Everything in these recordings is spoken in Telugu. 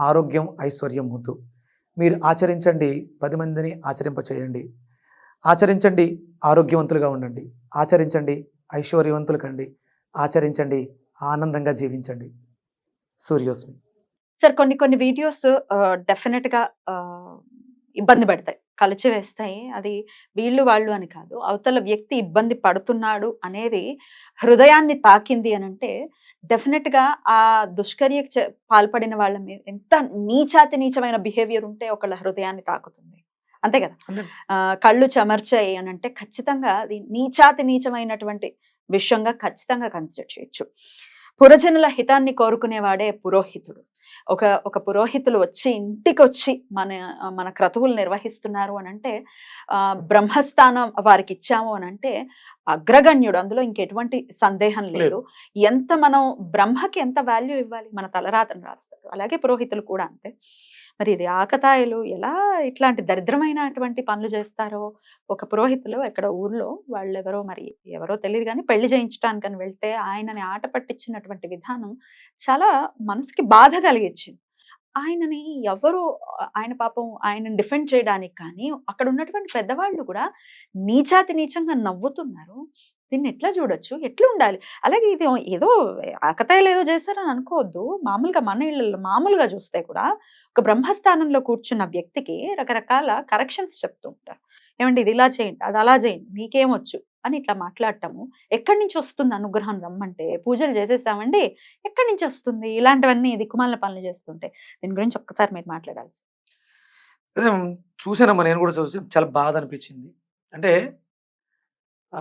ఆరోగ్యం ఐశ్వర్యం ముద్దు మీరు ఆచరించండి పది మందిని ఆచరింపచేయండి. ఆచరించండి ఆరోగ్యవంతులుగా ఉండండి. ఆచరించండి ఐశ్వర్యవంతులు కండి ఆచరించండి ఆనందంగా జీవించండి. సూర్యోస్మి. సార్ కొన్ని కొన్ని వీడియోస్ డెఫినెట్గా ఇబ్బంది పెడతాయి. కలిచి వేస్తాయి. అది వీళ్ళు వాళ్ళు అని కాదు. అవతల వ్యక్తి ఇబ్బంది పడుతున్నాడు అనేది హృదయాన్ని తాకింది అని అంటే డెఫినెట్గా ఆ దుష్కర్యకు చే- పాల్పడిన వాళ్ళ మీద ఎంత నీచాతి నీచమైన బిహేవియర్ ఉంటే ఒకళ్ళ హృదయాన్ని తాకుతుంది. అంతే కదా? కళ్ళు చెమర్చాయి అని అంటే ఖచ్చితంగా అది నీచాతి నీచమైనటువంటి విషయంగా ఖచ్చితంగా కన్సిడర్ చేయొచ్చు. పురజనుల హితాన్ని కోరుకునేవాడే పురోహితుడు. ఒక ఒక పురోహితులు వచ్చి ఇంటికి వచ్చి మన మన క్రతువులు నిర్వహిస్తున్నారు అని అంటే ఆ, బ్రహ్మస్థానం వారికి ఇచ్చాము అని అంటే అగ్రగణ్యుడు. అందులో ఇంకెటువంటి సందేహం లేదు. ఎంత మనం బ్రహ్మకి ఎంత వాల్యూ ఇవ్వాలి? మన తలరాతను రాస్తాడు. అలాగే పురోహితులు కూడా అంతే. మరి ఇది ఆకతాయిలు ఎలా ఇట్లాంటి దరిద్రమైనటువంటి పనులు చేస్తారో ఒక పురోహితులు ఎక్కడ ఊర్లో వాళ్ళు ఎవరో మరి ఎవరో తెలియదు కానీ పెళ్ళి చేయించడానికని వెళ్తే ఆయనని ఆట పట్టించినటువంటి విధానం చాలా మనసుకి బాధ కలిగించింది ఆయనని ఎవరు ఆయన పాపం ఆయనని డిఫెండ్ చేయడానికి కానీ అక్కడ ఉన్నటువంటి పెద్దవాళ్ళు కూడా నీచాతి నీచంగా నవ్వుతున్నారు. దీన్ని ఎట్లా చూడొచ్చు? ఎట్లా ఉండాలి? అలాగే ఇది ఏదో ఆకతాయిలు ఏదో చేస్తారని అనుకోవద్దు. మామూలుగా మన ఇళ్ళల్లో మామూలుగా చూస్తే కూడా ఒక బ్రహ్మస్థానంలో కూర్చున్న వ్యక్తికి రకరకాల కరెక్షన్స్ చెప్తూ ఉంటారు. ఏమండి ఇది ఇలా చేయండి అది అలా చేయండి మీకేమొచ్చు? అని ఇట్లా మాట్లాడటము. ఎక్కడి నుంచి వస్తుంది అనుగ్రహం రమ్మంటే పూజలు చేసేసామండి ఎక్కడి నుంచి వస్తుంది? ఇలాంటివన్నీ దిక్కుమాలిన పనులు చేస్తుంటే దీని గురించి ఒక్కసారి మీరు మాట్లాడాల్సి. అదే చూసానమ్మా నేను కూడా చూసి చాలా బాధ అనిపించింది. అంటే ఆ,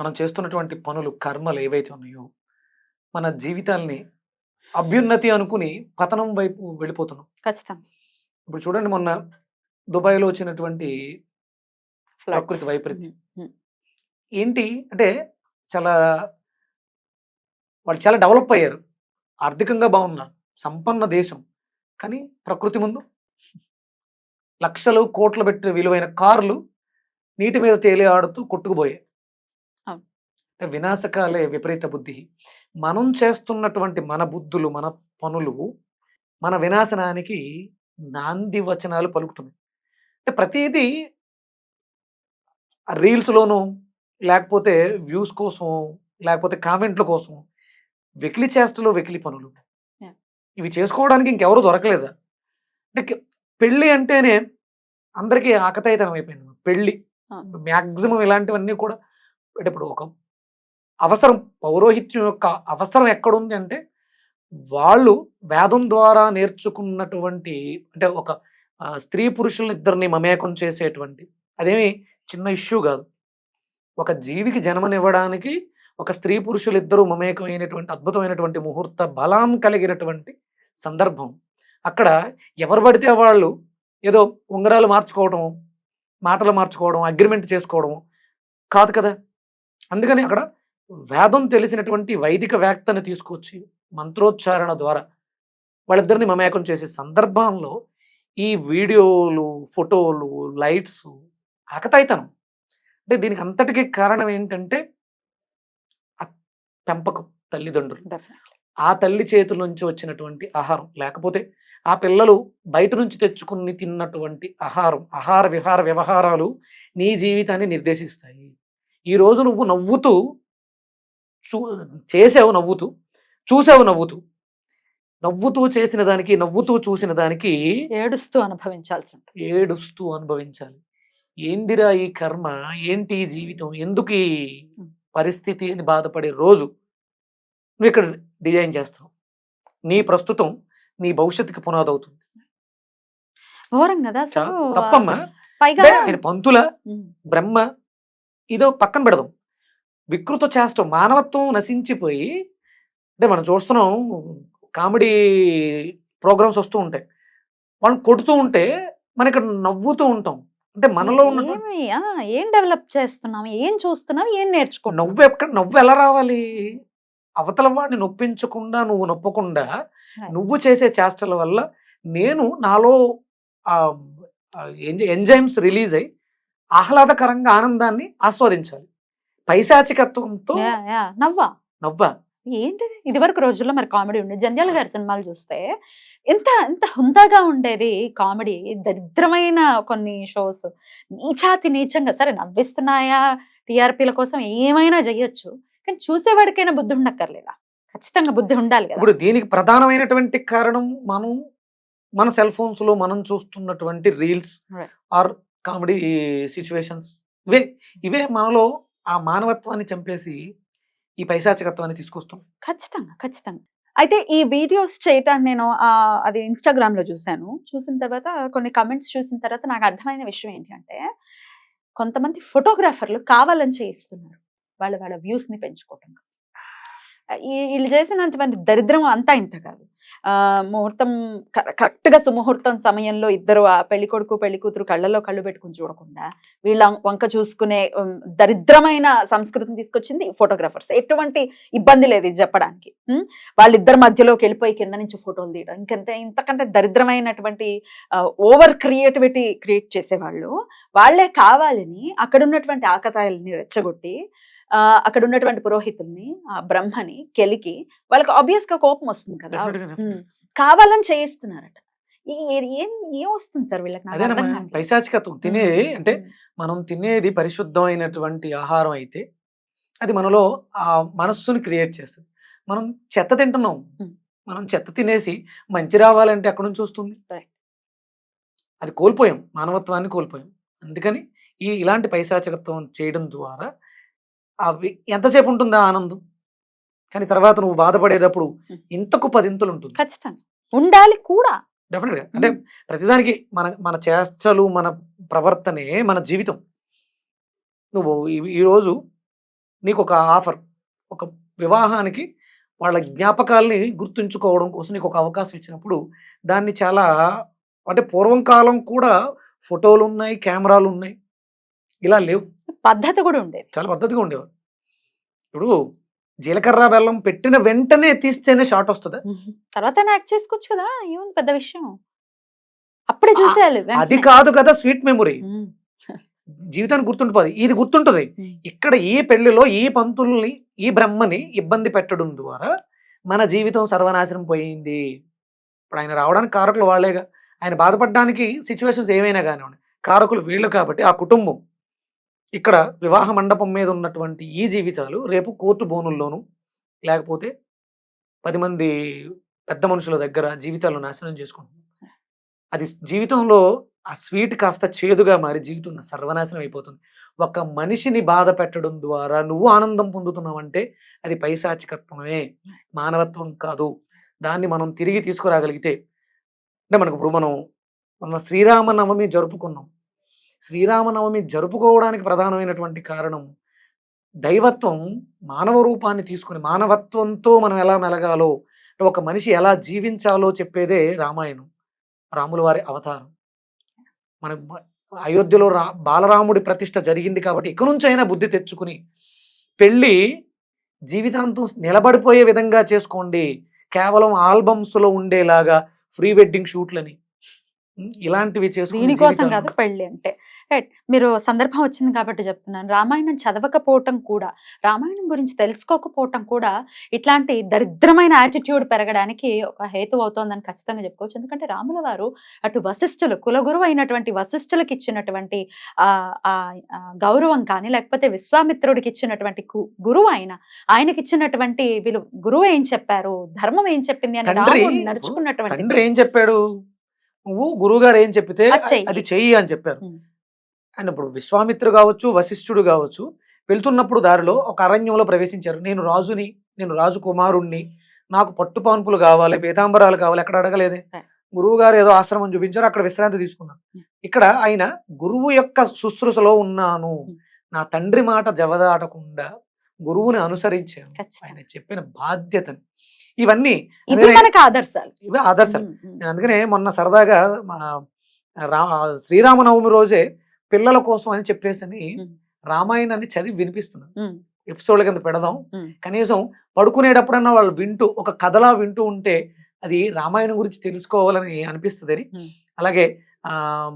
మనం చేస్తున్నటువంటి పనులు కర్మలు ఏవైతే ఉన్నాయో మన జీవితాల్ని అభ్యున్నతి అనుకుని పతనం వైపు వెళ్ళిపోతున్నాం. ఖచ్చితంగా. ఇప్పుడు చూడండి మొన్న దుబాయ్లో వచ్చినటువంటి. ప్రకృతి వైపరీత్యం. ఏంటి అంటే చాలా వాళ్ళు చాలా డెవలప్ అయ్యారు. ఆర్థికంగా బాగున్నారు. సంపన్న దేశం. కానీ ప్రకృతి ముందు. లక్షలు కోట్లు పెట్టి విలువైన కార్లు నీటి మీద తేలి ఆడుతూ కొట్టుకుపోయాయి. వినాశకాలే విపరీత బుద్ధి. మనం చేస్తున్నటువంటి మన బుద్ధులు మన పనులు మన వినాశనానికి నాంది వచనాలు పలుకుతున్నాయి. అంటే ప్రతిదీ రీల్స్లోనూ లేకపోతే వ్యూస్ కోసం లేకపోతే కామెంట్ల కోసం వెకిలి చేష్టలు వెకిలి పనులు. ఇవి చేసుకోవడానికి ఇంకెవరు దొరకలేదా? అంటే పెళ్ళి అంటేనే అందరికీ ఆకతాయితనం అయిపోయింది. పెళ్ళి. మ్యాక్సిమం ఇలాంటివన్నీ కూడా అంటే ఇప్పుడు ఒక అవసరం పౌరోహిత్యం యొక్క అవసరం ఎక్కడుంది అంటే వాళ్ళు వేదం ద్వారా నేర్చుకున్నటువంటి అంటే ఒక స్త్రీ పురుషులను ఇద్దరిని మమేకం చేసేటువంటి అదేమి చిన్న ఇష్యూ కాదు. ఒక జీవికి జన్మనివ్వడానికి ఒక స్త్రీ పురుషులు ఇద్దరు మమేకమైనటువంటి అద్భుతమైనటువంటి ముహూర్త బలం కలిగినటువంటి సందర్భం. అక్కడ ఎవరు పడితే వాళ్ళు ఏదో ఉంగరాలు మార్చుకోవడం మాటలు మార్చుకోవడం అగ్రిమెంట్ చేసుకోవడం కాదు కదా. అందుకని అక్కడ వేదం తెలిసినటువంటి వైదిక వ్యాక్తని తీసుకొచ్చి మంత్రోచ్చారణ ద్వారా వాళ్ళిద్దరిని మమేకం చేసే సందర్భంలో ఈ వీడియోలు ఫోటోలు లైట్స్ ఆకతాయితనం. అంటే దీనికి అంతటికీ కారణం ఏంటంటే పెంపకం తల్లిదండ్రులు. ఆ తల్లి చేతుల నుంచి వచ్చినటువంటి ఆహారం లేకపోతే ఆ పిల్లలు బయట నుంచి తెచ్చుకుని తిన్నటువంటి ఆహారం ఆహార విహార వ్యవహారాలు నీ జీవితాన్ని నిర్దేశిస్తాయి. ఈ రోజు నువ్వు నవ్వుతూ చూ చేసావు నవ్వుతూ చూసావు నవ్వుతూ నవ్వుతూ చేసిన దానికి నవ్వుతూ చూసిన దానికి ఏడుస్తూ అనుభవించాల్సి ఉంటుంది. ఏడుస్తూ అనుభవించాలి. ఏందిరా ఈ కర్మ? ఏంటి ఈ జీవితం? ఎందుకు ఈ. పరిస్థితి అని బాధపడే రోజు నువ్వు ఇక్కడ డిజైన్ చేస్తావు. నీ ప్రస్తుతం నీ భవిష్యత్తుకి పునాది అవుతుంది ఘోరం కదా తప్పమ్మా. పంతుల బ్రహ్మ ఇదో పక్కన పెడదాం. వికృత చేష్టం మానవత్వం నశించిపోయి అంటే మనం చూస్తున్నాం కామెడీ ప్రోగ్రామ్స్ వస్తూ ఉంటాయి. వాళ్ళని కొడుతూ ఉంటే మనం ఇక్కడ నవ్వుతూ ఉంటాం. అంటే మనలో ఆ, ఏం డెవలప్ చేస్తున్నాం? ఏం చూస్తున్నాం? ఏం నేర్చుకుంటున్నాం? నవ్వు ఎక్కడ నవ్వు ఎలా రావాలి? అవతల వాడిని నొప్పించకుండా నువ్వు నొప్పకుండా నువ్వు చేసే చేష్టల వల్ల నేను నాలో ఎంజైమ్స్ రిలీజ్ అయ్యి ఆహ్లాదకరంగా ఆనందాన్ని ఆస్వాదించాలి. పైశాచికత్వంతో నవ్వా? నవ్వ. ఏంటిది? ఇది వరకు రోజుల్లో మరి కామెడీ ఉండేది. జంధ్యాల గారి సినిమాలు చూస్తే ఎంత ఎంత హుందాగా ఉండేది కామెడీ. దరిద్రమైన కొన్ని షోస్. నీచాతి నీచంగా సరే నవ్విస్తున్నాయా టీఆర్పీల కోసం ఏమైనా చెయ్యొచ్చు కానీ చూసేవాడికైనా బుద్ధి ఉండక్కర్లేదా? ఖచ్చితంగా బుద్ధి ఉండాలి కదా. ఇప్పుడు దీనికి ప్రధానమైనటువంటి కారణం మనం మన సెల్ ఫోన్స్లో మనం చూస్తున్నటువంటి రీల్స్. Or comedy situations. ఇవే ఇవే మనలో ఆ మానవత్వాన్ని చంపేసి ఈ పైశాచికత్వాన్ని తీసుకొస్తాం. ఖచ్చితంగా ఖచ్చితంగా. అయితే ఈ వీడియోస్ చేయటాన్ని నేను అది ఇన్స్టాగ్రామ్లో చూశాను. చూసిన తర్వాత కొన్ని కమెంట్స్ చూసిన తర్వాత నాకు అర్థమైన విషయం ఏంటంటే కొంతమంది ఫోటోగ్రాఫర్లు కావాలని చేయిస్తున్నారు. వాళ్ళ వాళ్ళ వ్యూస్ని పెంచుకోవటం కోసం. ఈ వీళ్ళు చేసినంతమంది దరిద్రం అంతా ఇంత కాదు. ముహూర్తం కరెక్ట్గా సుముహూర్తం సమయంలో ఇద్దరు ఆ పెళ్ళి కొడుకు పెళ్ళి కూతురు కళ్ళలో కళ్ళు పెట్టుకుని చూడకుండా వీళ్ళ వంక చూసుకునే దరిద్రమైన సంస్కృతిని తీసుకొచ్చింది ఫోటోగ్రాఫర్స్. ఎటువంటి ఇబ్బంది లేదు ఇది చెప్పడానికి. వాళ్ళిద్దరి మధ్యలోకి వెళ్ళిపోయి కింద నుంచి ఫోటోలు తీయడం. ఇంకంత ఇంతకంటే దరిద్రమైనటువంటి ఓవర్ క్రియేటివిటీ క్రియేట్ చేసేవాళ్ళు. వాళ్ళే కావాలని అక్కడ ఉన్నటువంటి ఆకతాయిల్ని రెచ్చగొట్టి అక్కడ ఉన్నటువంటి పురోహితుల్ని ఆ బ్రహ్మని కెలికి వాళ్ళకి ఆబ్వియస్గా కోపం వస్తుంది కదా. కావాలని చేయిస్తున్నారట. ఈ- ఏ- ఏం వస్తుంది సార్ వీళ్ళకి. పైశాచికత్వం. తినేది అంటే మనం తినేది పరిశుద్ధమైనటువంటి ఆహారం అయితే అది మనలో ఆ మనస్సుని క్రియేట్ చేస్తుంది. మనం చెత్త తింటున్నాం. మనం చెత్త తినేసి మంచి రావాలంటే ఎక్కడి నుంచి వస్తుంది. అది కోల్పోయాం. మానవత్వాన్ని కోల్పోయాం. అందుకని ఈ ఇలాంటి పైశాచికత్వం చేయడం ద్వారా అవి ఎంతసేపు ఉంటుందా ఆనందం? కానీ తర్వాత నువ్వు బాధపడేటప్పుడు. ఇంతకు పదింతలు ఉంటుంది ఖచ్చితంగా. ఉండాలి కూడా. డెఫినెట్గా. అంటే ప్రతిదానికి మన మన చేష్టలు మన ప్రవర్తనే మన జీవితం. నువ్వు ఈరోజు నీకు ఒక ఆఫర్. ఒక వివాహానికి వాళ్ళ జ్ఞాపకాల్ని గుర్తుంచుకోవడం కోసం నీకు ఒక అవకాశం ఇచ్చినప్పుడు దాన్ని చాలా అంటే పూర్వం కాలం కూడా ఫోటోలు ఉన్నాయి కెమెరాలు ఉన్నాయి ఇలా లేవు. పద్ధతి కూడా ఉండేది. చాలా పద్ధతిగా ఉండేవారు ఇప్పుడు జీలకర్ర బెల్లం పెట్టిన వెంటనే తీస్తేనే షార్ట్ వస్తుందా? తర్వాత యాక్ట్ చేసుకోవచ్చు కదా? ఏముంది పెద్ద విషయం? అప్పుడే చూసేయాలి అది. కాదు కదా స్వీట్ మెమొరీ జీవితానికి గుర్తుండిపోదు. ఇది గుర్తుంటది. ఇక్కడ ఈ పెళ్ళిలో ఈ పంతుల్ని ఈ బ్రహ్మని ఇబ్బంది పెట్టడం ద్వారా మన జీవితం సర్వనాశనం పోయింది. ఇప్పుడు ఆయన రావడానికి కారకులు వాళ్ళేగా. ఆయన బాధపడడానికి సిచ్యువేషన్స్ ఏమైనా కానివ్వండి. కారకులు వీళ్ళు కాబట్టి ఆ కుటుంబం ఇక్కడ వివాహ మండపం మీద ఉన్నటువంటి ఈ జీవితాలు రేపు కోర్టు బోనుల్లోనూ లేకపోతే పది మంది పెద్ద మనుషుల దగ్గర జీవితాలు నాశనం చేసుకుంటున్నాం. అది జీవితంలో ఆ స్వీట్ కాస్త చేదుగా మారి జీవితం సర్వనాశనం అయిపోతుంది. ఒక మనిషిని బాధ పెట్టడం ద్వారా నువ్వు ఆనందం పొందుతున్నావంటే అది పైశాచికత్వమే మానవత్వం కాదు. దాన్ని మనం తిరిగి తీసుకురాగలిగితే అంటే మనకు ఇప్పుడు మనం మన శ్రీరామనవమి జరుపుకున్నాం. శ్రీరామనవమి జరుపుకోవడానికి ప్రధానమైనటువంటి కారణం దైవత్వం మానవ రూపాన్ని తీసుకుని మానవత్వంతో మనం ఎలా మెలగాలో ఒక మనిషి ఎలా జీవించాలో చెప్పేదే రామాయణం రాముల వారి అవతారం. మన అయోధ్యలో రా బాలరాముడి ప్రతిష్ట జరిగింది కాబట్టి ఇక నుంచైనా బుద్ధి తెచ్చుకుని పెళ్ళి జీవితాంతం నిలబడిపోయే విధంగా చేసుకోండి. కేవలం ఆల్బమ్స్లో ఉండేలాగా ప్రీ వెడ్డింగ్ షూట్లని ఇలాంటివి దీనికోసం కాదు పెళ్ళి అంటే. రైట్ మీరు సందర్భం వచ్చింది కాబట్టి చెప్తున్నాను. రామాయణం చదవకపోవటం కూడా రామాయణం గురించి తెలుసుకోకపోవటం కూడా ఇట్లాంటి దరిద్రమైన యాటిట్యూడ్ పెరగడానికి ఒక హేతు అవుతోందని ఖచ్చితంగా చెప్పుకోవచ్చు. ఎందుకంటే రాముల వారు అటు వశిష్ఠులు కులగురువు అయినటువంటి వశిష్ఠులకు ఇచ్చినటువంటి ఆ గౌరవం కానీ లేకపోతే విశ్వామిత్రుడికి ఇచ్చినటువంటి గురువు ఆయన ఆయనకి ఇచ్చినటువంటి వీళ్ళు గురువు ఏం చెప్పారు ధర్మం ఏం చెప్పింది అని రాముడు నడుచుకున్నటువంటి ఏం చెప్పాడు? నువ్వు గురువుగారు ఏం చెప్పితే అది చెయ్యి. అని చెప్పారు. ఆయన ఇప్పుడు విశ్వామిత్రుడు కావచ్చు వశిష్ఠుడు కావచ్చు వెళ్తున్నప్పుడు దారిలో ఒక అరణ్యంలో ప్రవేశించారు నేను రాజుని నేను రాజు కుమారుణ్ణి నాకు పట్టు పాన్పులు కావాలి పీతాంబరాలు కావాలి ఎక్కడ అడగలేదే. గురువు గారు ఏదో ఆశ్రమం చూపించారు అక్కడ విశ్రాంతి తీసుకున్నాను Hmm. ఇక్కడ ఆయన గురువు యొక్క శుశ్రూషలో ఉన్నాను Hmm. నా తండ్రి మాట జవదాటకుండా గురువుని అనుసరించాను. ఆయన చెప్పిన బాధ్యతని ఇవన్నీ ఆదర్శాలు ఇవే ఆదర్శాలు. నేను అందుకనే మొన్న సరదాగా మా రా శ్రీరామనవమి రోజే పిల్లల కోసం అని చెప్పేసి. రామాయణాన్ని చదివి వినిపిస్తున్నాను ఎపిసోడ్ల కింద పెడదాం. కనీసం పడుకునేటప్పుడన్నా వాళ్ళు వింటూ ఒక కథలా వింటూ ఉంటే అది రామాయణం గురించి తెలుసుకోవాలని అనిపిస్తుంది. అలాగే ఆ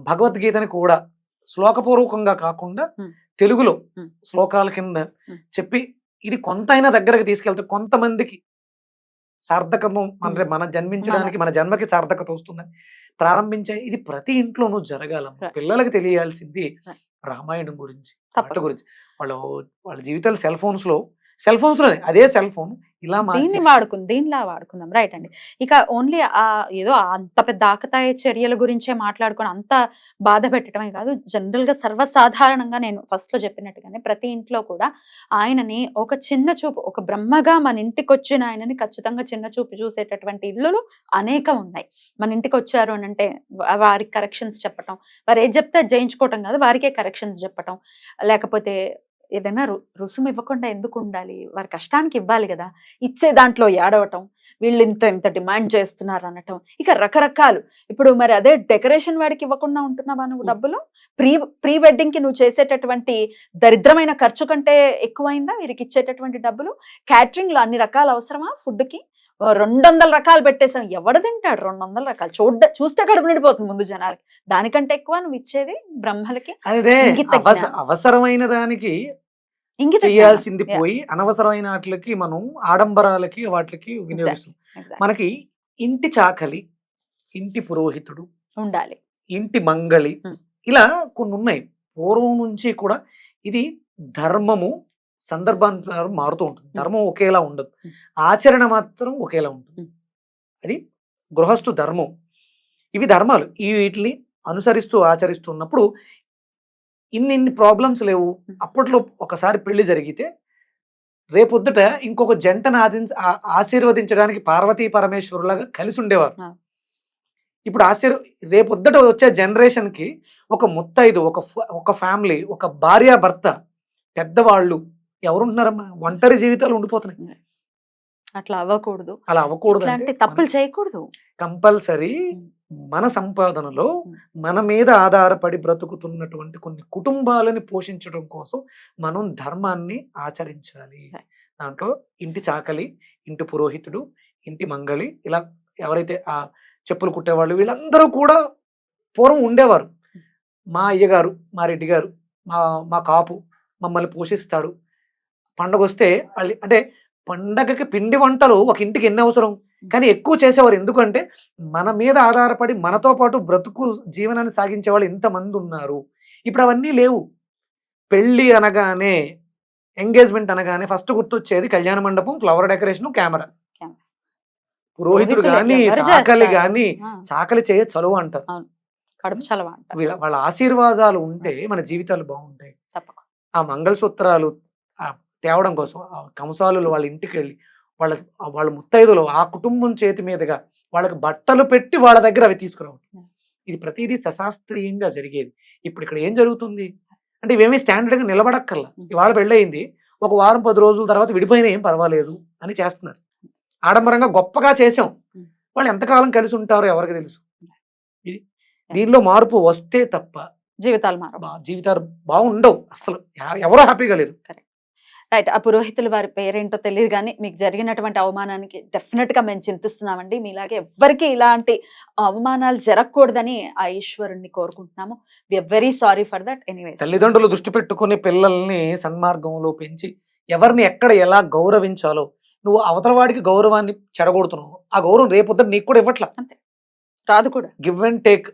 భగవద్గీతని కూడా శ్లోకపూర్వకంగా కాకుండా. తెలుగులో. శ్లోకాల కింద. చెప్పి ఇది కొంతైనా దగ్గరకు తీసుకెళ్తే కొంతమందికి సార్థకము అంటే. మన జన్మించడానికి మన జన్మకి సార్థకత వస్తుందని ప్రారంభించే ఇది ప్రతి ఇంట్లోనూ జరగాల. పిల్లలకి తెలియాల్సింది. రామాయణం గురించి. వాటి గురించి వాళ్ళు వాళ్ళ జీవితాలు సెల్ ఫోన్స్లో సెల్ ఫోన్స్లోనే అదే సెల్ ఫోన్ ఇలా దీన్ని వాడుకుందాం దీనిలా వాడుకుందాం. రైట్ అండి. ఇక ఓన్లీ ఆ ఏదో అంత పెద్ద ఆకతాయి చర్యల గురించే మాట్లాడుకొని అంత బాధ పెట్టడమే కాదు. జనరల్గా సర్వసాధారణంగా నేను ఫస్ట్లో చెప్పినట్టుగానే ప్రతి ఇంట్లో కూడా ఆయనని ఒక చిన్న చూపు ఒక బ్రహ్మగా మన ఇంటికి వచ్చిన ఆయనని ఖచ్చితంగా చిన్న చూపు చూసేటటువంటి ఇళ్ళు అనేకం ఉన్నాయి. మన ఇంటికి వచ్చారు అని అంటే వారికి కరెక్షన్స్ చెప్పటం. వారు ఏది చెప్తే జయించుకోవటం కాదు వారికే కరెక్షన్స్ చెప్పటం. లేకపోతే ఏదైనా రు- రుసుము ఇవ్వకుండా ఎందుకు ఉండాలి వారి కష్టానికి ఇవ్వాలి కదా? ఇచ్చే దాంట్లో ఏడవటం వీళ్ళు ఇంత ఇంత డిమాండ్ చేస్తున్నారు అనటం ఇక రకరకాలు. ఇప్పుడు మరి అదే డెకరేషన్ వాడికి ఇవ్వకుండా ఉంటున్నావా నువ్వు. డబ్బులు? ప్రీ ప్రీ వెడ్డింగ్కి నువ్వు చేసేటటువంటి దరిద్రమైన ఖర్చు కంటే ఎక్కువైందా వీరికి ఇచ్చేటటువంటి డబ్బులు? క్యాటరింగ్లో అన్ని రకాల అవసరమా ఫుడ్కి రెండు వందల రకాలు పెట్టేసాం ఎవడు తింటాడు రెండు వందల రకాలు? చూడ్డ చూస్తే కడుపు నిండిపోతుంది ముందు జనాలకి. దానికంటే ఎక్కువ నువ్వు ఇచ్చేది బ్రహ్మలకి. అవసరమైన దానికి. చేయాల్సింది. పోయి అనవసరమైన వాటికి మనం ఆడంబరాలకి వాటికి వినియోగిస్తాం. మనకి ఇంటి చాకలి ఇంటి పురోహితుడు ఉండాలి. ఇంటి మంగళి. ఇలా కొన్ని ఉన్నాయి పూర్వం నుంచి కూడా ఇది ధర్మము సందర్భానుసారం మారుతూ ఉంటుంది. ధర్మం ఒకేలా ఉండదు. ఆచరణ మాత్రం ఒకేలా ఉంటుంది. అది గృహస్థు ధర్మం. ఇవి ధర్మాలు. ఈ వీటిని అనుసరిస్తూ ఆచరిస్తున్నప్పుడు ఇన్ని ఇన్ని ప్రాబ్లమ్స్ లేవు. అప్పట్లో ఒకసారి పెళ్ళి జరిగితే రేపొద్దుట ఇంకొక జంటను ఆదించ ఆ- ఆశీర్వదించడానికి పార్వతీ పరమేశ్వరులాగా కలిసి ఉండేవారు. ఇప్పుడు ఆశీర్ రేపొద్దుట వచ్చే జనరేషన్కి ఒక ముత్తైదు ఒక ఒక ఫ్యామిలీ ఒక భార్య భర్త పెద్దవాళ్ళు ఎవరుంటున్నారమ్మా? ఒంటరి జీవితాలు ఉండిపోతున్నాయి. అట్లా అవ్వకూడదు. అలా అవ్వకూడదు ఇట్లాంటి తప్పులు చేయకూడదు. కంపల్సరీ. మన సంపాదనలో. మన మీద ఆధారపడి బ్రతుకుతున్నటువంటి కొన్ని కుటుంబాలని పోషించడం కోసం మనం ధర్మాన్ని ఆచరించాలి. దాంట్లో ఇంటి చాకలి ఇంటి పురోహితుడు ఇంటి మంగళి ఇలా ఎవరైతే ఆ చెప్పులు కుట్టేవాళ్ళు వీళ్ళందరూ కూడా పూర్వం ఉండేవారు. మా అయ్యగారు మా రెడ్డి గారు మా మా కాపు మమ్మల్ని పోషిస్తాడు. పండగ వస్తే వాళ్ళు అంటే పండగకి పిండి వంటలు ఒక ఇంటికి ఎన్ని అవసరం? కానీ ఎక్కువ చేసేవారు. ఎందుకంటే మన మీద ఆధారపడి మనతో పాటు బ్రతుకు జీవనాన్ని సాగించే వాళ్ళు ఇంతమంది ఉన్నారు. ఇప్పుడు అవన్నీ లేవు. పెళ్ళి అనగానే ఎంగేజ్మెంట్ అనగానే ఫస్ట్ గుర్తొచ్చేది కళ్యాణ మండపం ఫ్లవర్ డెకరేషన్ కెమెరా. పురోహితుడు కానీ సాకలి? కానీ సాకలి చేయ చలువ అంటారు. కడుపు చలవ అంటారు. వీళ్ళ వాళ్ళ ఆశీర్వాదాలు ఉంటే మన జీవితాలు బాగుంటాయి. ఆ మంగళసూత్రాలు తేవడం కోసం కంసాలు వాళ్ళ ఇంటికి వెళ్ళి వాళ్ళ వాళ్ళ ముత్తైదులు ఆ కుటుంబం చేతి మీదుగా వాళ్ళకి బట్టలు పెట్టి వాళ్ళ దగ్గర అవి తీసుకురావడం Yeah. ఇది ప్రతిదీ సశాస్త్రీయంగా జరిగేది. ఇప్పుడు ఇక్కడ ఏం జరుగుతుంది? అంటే ఇవేమీ స్టాండర్డ్గా నిలబడక్కర్లా. Mm. ఇవాళ పెళ్ళయింది. ఒక వారం పది రోజుల తర్వాత విడిపోయినా ఏం పర్వాలేదు అని చేస్తున్నారు. ఆడంబరంగా గొప్పగా చేసాం Mm. వాళ్ళు ఎంతకాలం కలిసి ఉంటారో ఎవరికి తెలుసు. దీనిలో మార్పు వస్తే తప్ప జీవితాలు జీవితాలు బాగుండవు. అసలు ఎవరూ హ్యాపీగా లేరు. రైట్ ఆ పురోహితులు వారి పేరేంటో తెలియదు కానీ మీకు జరిగినటువంటి అవమానానికి డెఫినెట్గా మేము చింతిస్తున్నామండి. మీలాగే ఎవ్వరికి ఇలాంటి అవమానాలు జరగకూడదని ఆ ఈశ్వరుణ్ణి కోరుకుంటున్నాము. We are very sorry for that anyway తల్లిదండ్రులు దృష్టి పెట్టుకుని పిల్లల్ని సన్మార్గంలో పెంచి ఎవరిని ఎక్కడ ఎలా గౌరవించాలో నువ్వు అవతల వాడికి గౌరవాన్ని చెడగొడుతున్నావు. ఆ గౌరవం రేపొద్దు నీకు కూడా ఇవ్వట్లా? రాదు కూడా. గివ్ అండ్ టేక్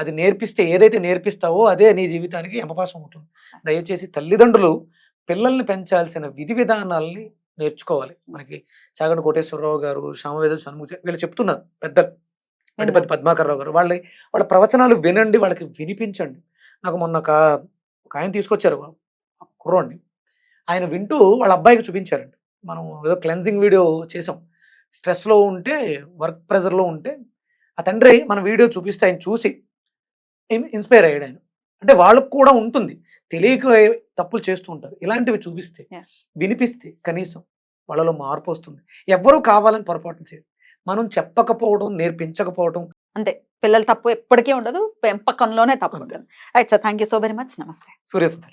అది నేర్పిస్తే ఏదైతే నేర్పిస్తావో అదే నీ జీవితానికి యమపాసం అవుతుంది. దయచేసి తల్లిదండ్రులు పిల్లల్ని పెంచాల్సిన విధి విధానాల్ని నేర్చుకోవాలి. మనకి చాగంటి కోటేశ్వరరావు గారు శ్యామవేద షణ్ముఖ వీళ్ళు చెప్తున్నారు పెద్ద పెద్దపతి పద్మాకర్ రావు గారు. వాళ్ళ వాళ్ళ ప్రవచనాలు వినండి వాళ్ళకి వినిపించండి. నాకు మొన్న ఒక ఒక ఆయన తీసుకొచ్చారు. కుర్రోడిని. ఆయన వింటూ వాళ్ళ అబ్బాయికి చూపించారండి. మనం ఏదో క్లెన్జింగ్ వీడియో చేసాం. స్ట్రెస్లో ఉంటే వర్క్ ప్రెజర్లో ఉంటే ఆ తండ్రి మన వీడియో చూపిస్తే ఆయన చూసి ఇన్స్పైర్ అయ్యాడు ఆయన. అంటే వాళ్ళకు కూడా ఉంటుంది. తెలియక తప్పులు చేస్తూ ఉంటారు. ఇలాంటివి చూపిస్తే. వినిపిస్తే కనీసం వాళ్ళలో మార్పు వస్తుంది. ఎవ్వరూ కావాలని పొరపాట్లు చేయరు. మనం చెప్పకపోవడం నేర్పించకపోవడం. అంతే. పిల్లల తప్పు ఎప్పటికీ ఉండదు. పెంపకంలోనే తప్పు. ఉంటుంది. Right sir thank you so very much నమస్తే సూర్యస్మృతి